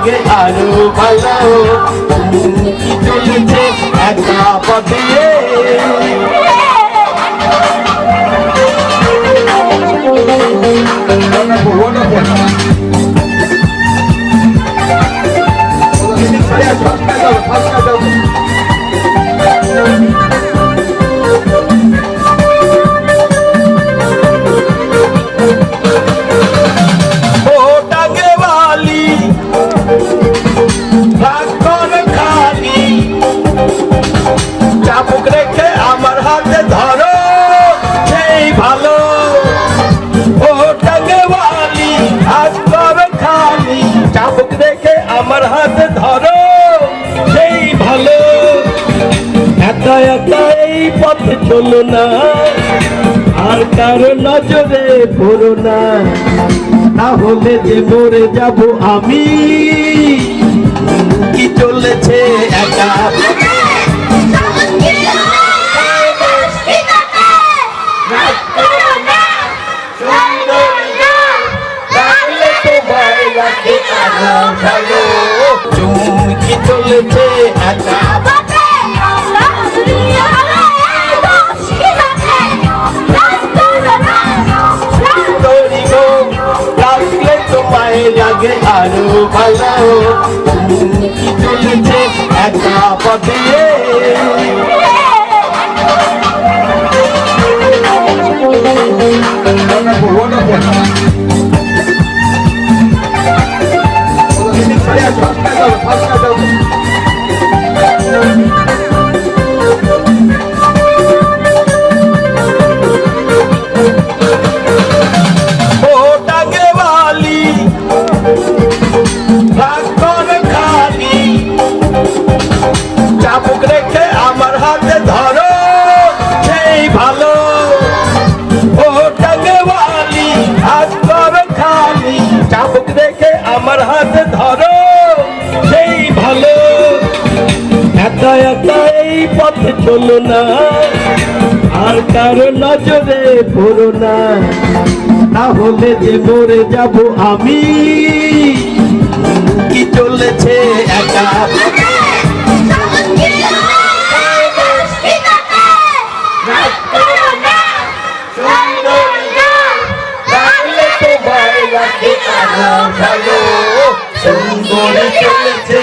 আরও ভালো। কি চলছে একা পথে? রেখে আমার হাত ধরো, সেই ভালো। একা একা এই পথে চলো না, আর কারও নজরে পড়ো না। তাহলে যে মরে যাব আমি। কি চলেছে একা? তোমায় রাখে আরও ভালো চুমকি চলেছে একা। তরি গো রাখলে তোমায় লাগে আরও ভালো। একা একা পথে চলো না। আর কারও নজরে পড়ো না। তাহলে যে মরে যাব আমি। কি চলেছে একা? ভালো। সুন্দর চলেছে